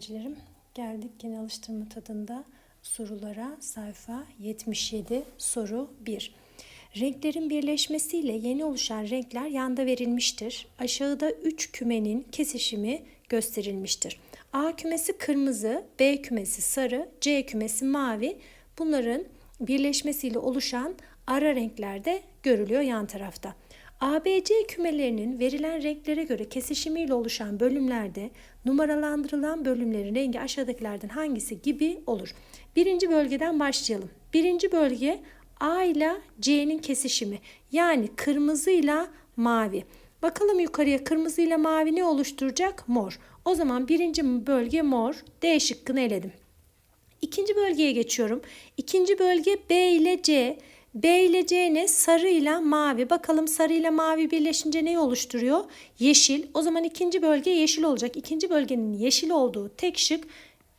öğrencilerim. Geldik yine alıştırma tadında sorulara. Sayfa 77 soru 1. Renklerin birleşmesiyle yeni oluşan renkler yanda verilmiştir. Aşağıda 3 kümenin kesişimi gösterilmiştir. A kümesi kırmızı, B kümesi sarı, C kümesi mavi. Bunların birleşmesiyle oluşan ara renkler de görülüyor yan tarafta. ABC kümelerinin verilen renklere göre kesişimiyle oluşan bölümlerde numaralandırılan bölümlerin rengi aşağıdakilerden hangisi gibi olur. Birinci bölgeden başlayalım. Birinci bölge A ile C'nin kesişimi yani kırmızı ile mavi. Bakalım yukarıya kırmızı ile mavi ne oluşturacak? Mor. O zaman birinci bölge mor. D şıkkını eledim. İkinci bölgeye geçiyorum. İkinci bölge B ile C. B ile C ne? Sarı ile mavi. Bakalım sarı ile mavi birleşince neyi oluşturuyor? Yeşil. O zaman ikinci bölge yeşil olacak. İkinci bölgenin yeşil olduğu tek şık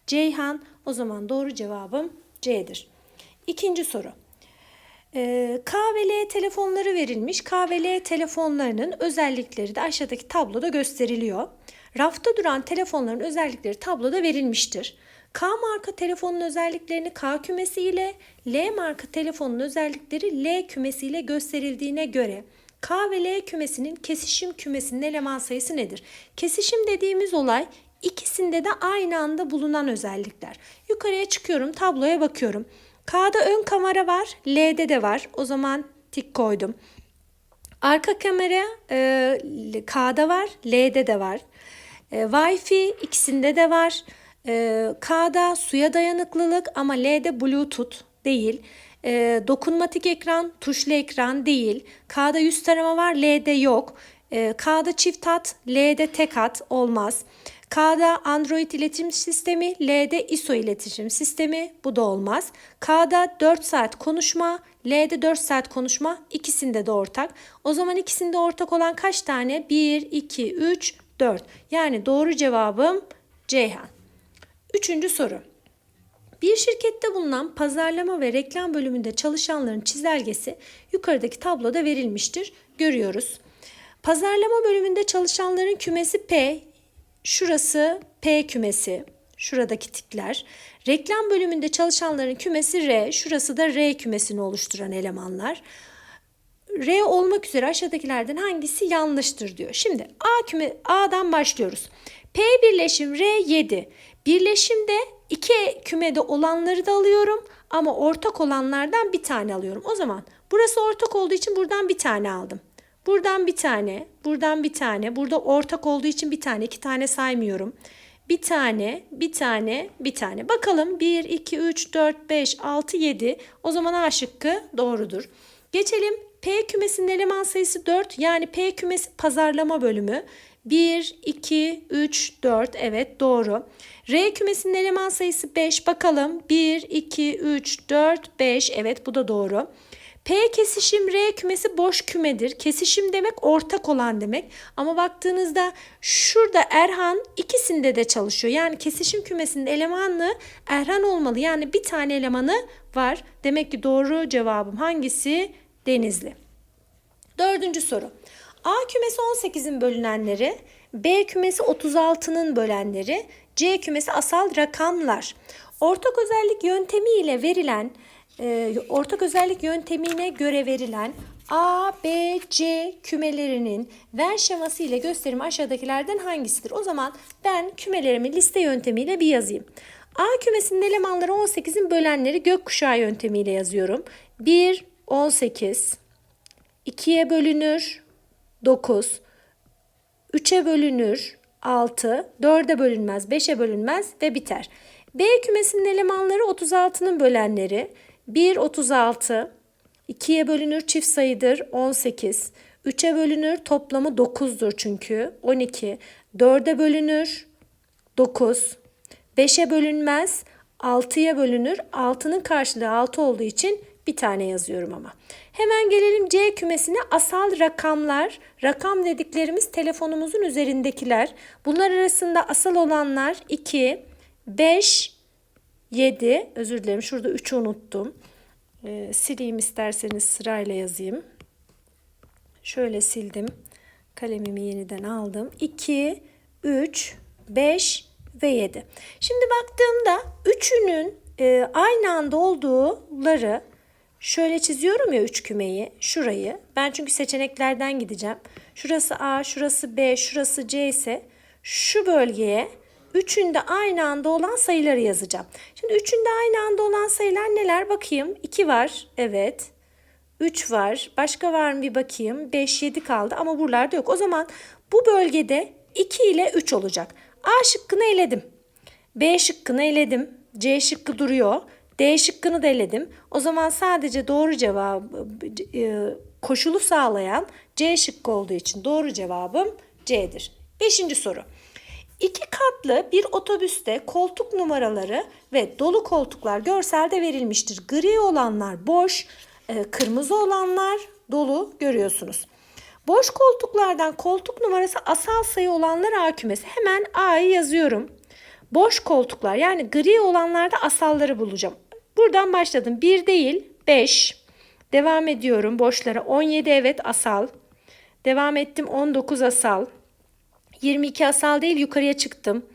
Ceyhan. O zaman doğru cevabım C'dir. İkinci soru. Ee, K ve L telefonları verilmiş. K ve L telefonlarının özellikleri de aşağıdaki tabloda gösteriliyor. Rafta duran telefonların özellikleri tabloda verilmiştir. K marka telefonun özelliklerini K kümesi ile L marka telefonun özellikleri L kümesi ile gösterildiğine göre K ve L kümesinin kesişim kümesinin eleman sayısı nedir? Kesişim dediğimiz olay ikisinde de aynı anda bulunan özellikler. Yukarıya çıkıyorum, tabloya bakıyorum. K'da ön kamera var, L'de de var. O zaman tik koydum. Arka kamera e, K'da var, L'de de var. E, Wi-Fi ikisinde de var. E, K'da suya dayanıklılık ama L'de Bluetooth değil. E, dokunmatik ekran, tuşlu ekran değil. K'da yüz tarama var, L'de yok. E, K'da çift hat, L'de tek hat olmaz. K'da Android iletişim sistemi, L'de ISO iletişim sistemi. Bu da olmaz. K'da 4 saat konuşma, L'de 4 saat konuşma. ikisinde de ortak. O zaman ikisinde ortak olan kaç tane? 1, 2, 3, 4. Yani doğru cevabım Ceyhan. Üçüncü soru. Bir şirkette bulunan pazarlama ve reklam bölümünde çalışanların çizelgesi yukarıdaki tabloda verilmiştir. Görüyoruz. Pazarlama bölümünde çalışanların kümesi P, şurası P kümesi, şuradaki tikler. Reklam bölümünde çalışanların kümesi R, şurası da R kümesini oluşturan elemanlar. R olmak üzere aşağıdakilerden hangisi yanlıştır diyor. Şimdi A küme A'dan başlıyoruz. P birleşim R 7. Birleşimde iki kümede olanları da alıyorum ama ortak olanlardan bir tane alıyorum. O zaman burası ortak olduğu için buradan bir tane aldım. Buradan bir tane, buradan bir tane, burada ortak olduğu için bir tane, iki tane saymıyorum. Bir tane, bir tane, bir tane. Bakalım 1, 2, 3, 4, 5, 6, 7. O zaman A şıkkı doğrudur. Geçelim P kümesinin eleman sayısı 4 yani P kümesi pazarlama bölümü. 1, 2, 3, 4 evet doğru. R kümesinin eleman sayısı 5 bakalım 1, 2, 3, 4, 5 evet bu da doğru. P kesişim R kümesi boş kümedir. Kesişim demek ortak olan demek. Ama baktığınızda şurada Erhan ikisinde de çalışıyor. Yani kesişim kümesinin elemanı Erhan olmalı. Yani bir tane elemanı var. Demek ki doğru cevabım hangisi? Denizli. Dördüncü soru. A kümesi 18'in bölünenleri, B kümesi 36'nın bölenleri, C kümesi asal rakamlar. Ortak özellik yöntemi ile verilen, e, ortak özellik yöntemine göre verilen A, B, C kümelerinin ver şeması ile gösterimi aşağıdakilerden hangisidir? O zaman ben kümelerimi liste yöntemiyle bir yazayım. A kümesinin elemanları 18'in bölenleri gökkuşağı yöntemiyle yazıyorum. 1, 18, 2'ye bölünür 9, 3'e bölünür 6, 4'e bölünmez, 5'e bölünmez ve biter. B kümesinin elemanları 36'nın bölenleri. 1, 36, 2'ye bölünür çift sayıdır 18, 3'e bölünür toplamı 9'dur çünkü 12, 4'e bölünür 9, 5'e bölünmez 6'ya bölünür. 6'nın karşılığı 6 olduğu için bir tane yazıyorum ama. Hemen gelelim C kümesine asal rakamlar. Rakam dediklerimiz telefonumuzun üzerindekiler. Bunlar arasında asal olanlar 2, 5, 7. Özür dilerim şurada 3'ü unuttum. Ee, sileyim isterseniz sırayla yazayım. Şöyle sildim. Kalemimi yeniden aldım. 2, 3, 5 ve 7. Şimdi baktığımda üçünün e, aynı anda olduğuları şöyle çiziyorum ya üç kümeyi şurayı. Ben çünkü seçeneklerden gideceğim. Şurası A, şurası B, şurası C ise şu bölgeye üçünde aynı anda olan sayıları yazacağım. Şimdi üçünde aynı anda olan sayılar neler bakayım. 2 var. Evet. 3 var. Başka var mı bir bakayım. 5, 7 kaldı ama buralarda yok. O zaman bu bölgede 2 ile 3 olacak. A şıkkını eledim. B şıkkını eledim. C şıkkı duruyor. D şıkkını da eledim. O zaman sadece doğru cevabı e, koşulu sağlayan C şıkkı olduğu için doğru cevabım C'dir. Beşinci soru. İki katlı bir otobüste koltuk numaraları ve dolu koltuklar görselde verilmiştir. Gri olanlar boş, e, kırmızı olanlar dolu görüyorsunuz. Boş koltuklardan koltuk numarası asal sayı olanlar A kümesi. Hemen A'yı yazıyorum. Boş koltuklar yani gri olanlarda asalları bulacağım. Buradan başladım. 1 değil 5. Devam ediyorum boşlara. 17 evet asal. Devam ettim 19 asal. 22 asal değil yukarıya çıktım.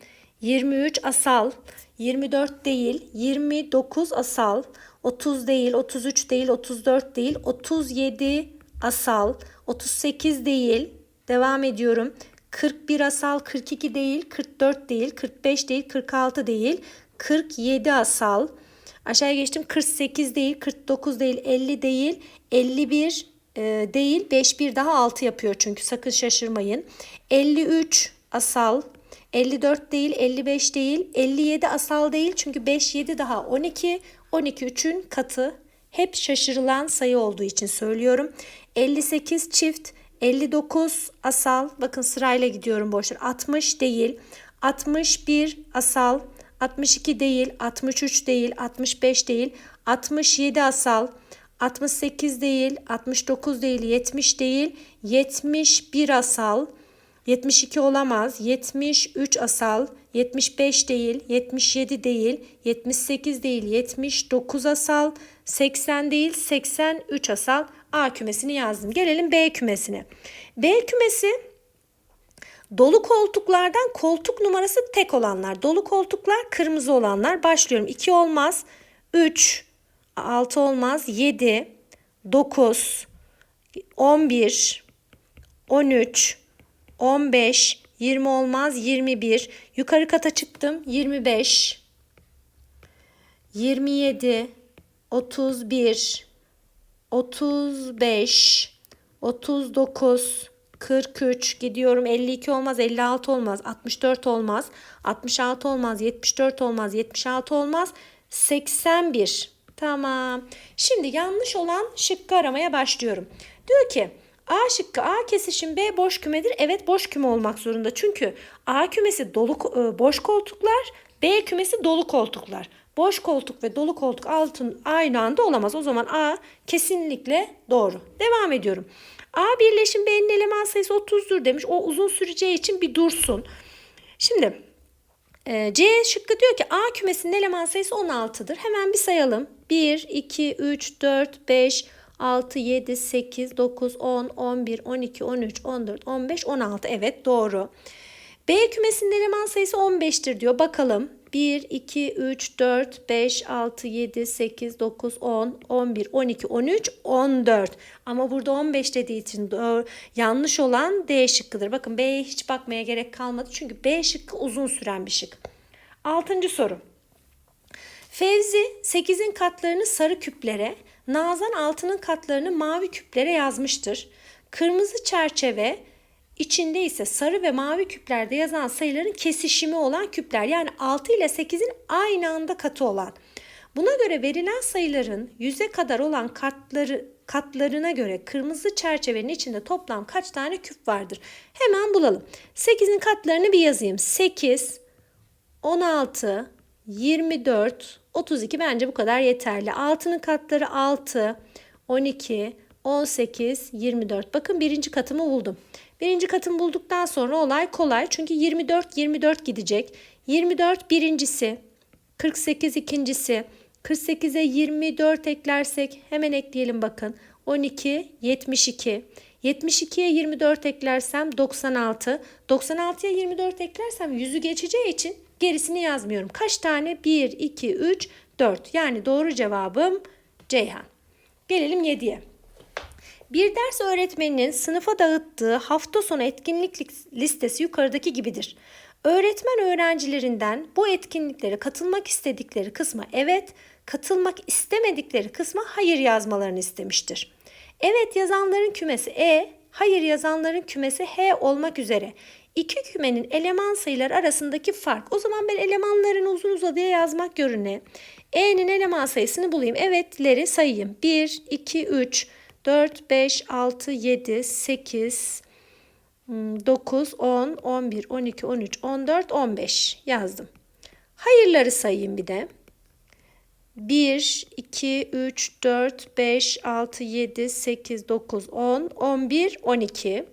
23 asal. 24 değil 29 asal. 30 değil 33 değil 34 değil 37 asal. 38 değil. Devam ediyorum. 41 asal, 42 değil, 44 değil, 45 değil, 46 değil, 47 asal. Aşağıya geçtim 48 değil, 49 değil, 50 değil, 51 e, değil, 5 bir daha 6 yapıyor çünkü sakın şaşırmayın. 53 asal, 54 değil, 55 değil, 57 asal değil çünkü 5 7 daha 12, 12 3'ün katı. Hep şaşırılan sayı olduğu için söylüyorum. 58 çift, 59 asal. Bakın sırayla gidiyorum boşver. 60 değil. 61 asal. 62 değil. 63 değil. 65 değil. 67 asal. 68 değil. 69 değil. 70 değil. 71 asal. 72 olamaz. 73 asal. 75 değil. 77 değil. 78 değil. 79 asal. 80 değil. 83 asal. A kümesini yazdım. Gelelim B kümesine. B kümesi dolu koltuklardan koltuk numarası tek olanlar. Dolu koltuklar kırmızı olanlar. Başlıyorum. 2 olmaz. 3, 6 olmaz. 7, 9, 11, 13, 15, 20 olmaz. 21. Yukarı kata çıktım. 25, 27, 31, 35, 39, 43 gidiyorum 52 olmaz 56 olmaz 64 olmaz 66 olmaz 74 olmaz 76 olmaz 81 tamam şimdi yanlış olan şıkkı aramaya başlıyorum diyor ki A şıkkı A kesişim B boş kümedir evet boş küme olmak zorunda çünkü A kümesi dolu boş koltuklar B kümesi dolu koltuklar boş koltuk ve dolu koltuk altın aynı anda olamaz. O zaman A kesinlikle doğru. Devam ediyorum. A birleşim B'nin eleman sayısı 30'dur demiş. O uzun süreceği için bir dursun. Şimdi e, C şıkkı diyor ki A kümesinin eleman sayısı 16'dır. Hemen bir sayalım. 1, 2, 3, 4, 5, 6, 7, 8, 9, 10, 11, 12, 13, 14, 15, 16. Evet doğru. B kümesinin eleman sayısı 15'tir diyor. Bakalım. 1, 2, 3, 4, 5, 6, 7, 8, 9, 10, 11, 12, 13, 14. Ama burada 15 dediği için yanlış olan D şıkkıdır. Bakın B'ye hiç bakmaya gerek kalmadı. Çünkü B şıkkı uzun süren bir şık. Altıncı soru. Fevzi 8'in katlarını sarı küplere, Nazan 6'nın katlarını mavi küplere yazmıştır. Kırmızı çerçeve İçinde ise sarı ve mavi küplerde yazan sayıların kesişimi olan küpler yani 6 ile 8'in aynı anda katı olan. Buna göre verilen sayıların yüze kadar olan katları katlarına göre kırmızı çerçevenin içinde toplam kaç tane küp vardır? Hemen bulalım. 8'in katlarını bir yazayım. 8, 16, 24, 32 bence bu kadar yeterli. 6'nın katları 6, 12, 18, 24. Bakın birinci katımı buldum. Birinci katını bulduktan sonra olay kolay. Çünkü 24 24 gidecek. 24 birincisi. 48 ikincisi. 48'e 24 eklersek hemen ekleyelim bakın. 12 72. 72'ye 24 eklersem 96. 96'ya 24 eklersem 100'ü geçeceği için Gerisini yazmıyorum. Kaç tane? 1, 2, 3, 4. Yani doğru cevabım Ceyhan. Gelelim 7'ye. Bir ders öğretmeninin sınıfa dağıttığı hafta sonu etkinlik listesi yukarıdaki gibidir. Öğretmen öğrencilerinden bu etkinliklere katılmak istedikleri kısma evet, katılmak istemedikleri kısma hayır yazmalarını istemiştir. Evet yazanların kümesi E, hayır yazanların kümesi H olmak üzere iki kümenin eleman sayıları arasındaki fark. O zaman ben elemanlarını uzun uzadıya yazmak yerine E'nin eleman sayısını bulayım. Evetleri sayayım. 1, 2, 3, 4, 5, 6, 7, 8, 9, 10, 11, 12, 13, 14, 15 yazdım. Hayırları sayayım bir de. 1, 2, 3, 4, 5, 6, 7, 8, 9, 10, 11, 12.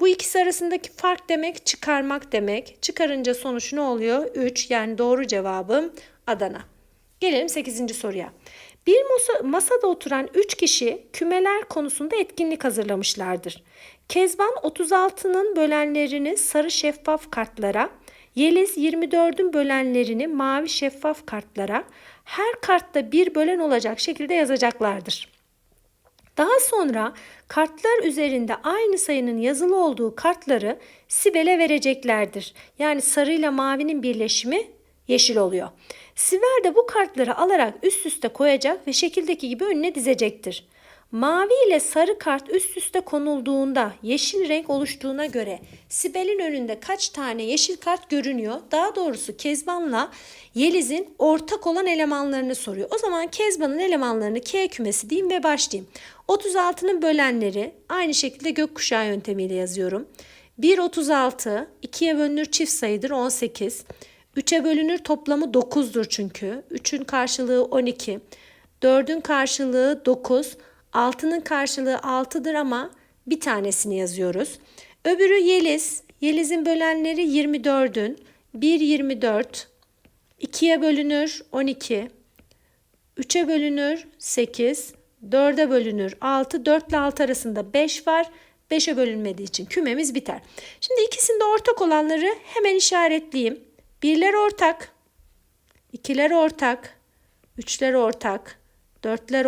Bu ikisi arasındaki fark demek çıkarmak demek. Çıkarınca sonuç ne oluyor? 3 yani doğru cevabım Adana. Gelelim 8. soruya. Bir masa, masada oturan 3 kişi kümeler konusunda etkinlik hazırlamışlardır. Kezban 36'nın bölenlerini sarı şeffaf kartlara, Yeliz 24'ün bölenlerini mavi şeffaf kartlara, her kartta bir bölen olacak şekilde yazacaklardır. Daha sonra kartlar üzerinde aynı sayının yazılı olduğu kartları Sibel'e vereceklerdir. Yani sarıyla mavinin birleşimi yeşil oluyor. Siver de bu kartları alarak üst üste koyacak ve şekildeki gibi önüne dizecektir. Mavi ile sarı kart üst üste konulduğunda yeşil renk oluştuğuna göre Sibel'in önünde kaç tane yeşil kart görünüyor? Daha doğrusu Kezban'la Yeliz'in ortak olan elemanlarını soruyor. O zaman Kezban'ın elemanlarını K kümesi diyeyim ve başlayayım. 36'nın bölenleri aynı şekilde gökkuşağı yöntemiyle yazıyorum. 1 36, 2'ye bölünür çift sayıdır 18. 3'e bölünür toplamı 9'dur çünkü. 3'ün karşılığı 12. 4'ün karşılığı 9. 6'nın karşılığı 6'dır ama bir tanesini yazıyoruz. Öbürü Yeliz. Yeliz'in bölenleri 24'ün. 1 24. 2'ye bölünür 12. 3'e bölünür 8. 4'e bölünür 6. 4 ile 6 arasında 5 var. 5'e bölünmediği için kümemiz biter. Şimdi ikisinde ortak olanları hemen işaretleyeyim. Birler ortak, ikiler ortak, üçler ortak, dörtler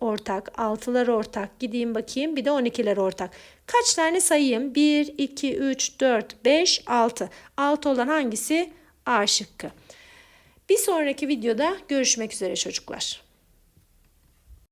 ortak, altılar ortak. Gideyim bakayım bir de on ikiler ortak. Kaç tane sayayım? 1, 2, 3, 4, 5, 6. 6 olan hangisi? A şıkkı. Bir sonraki videoda görüşmek üzere çocuklar.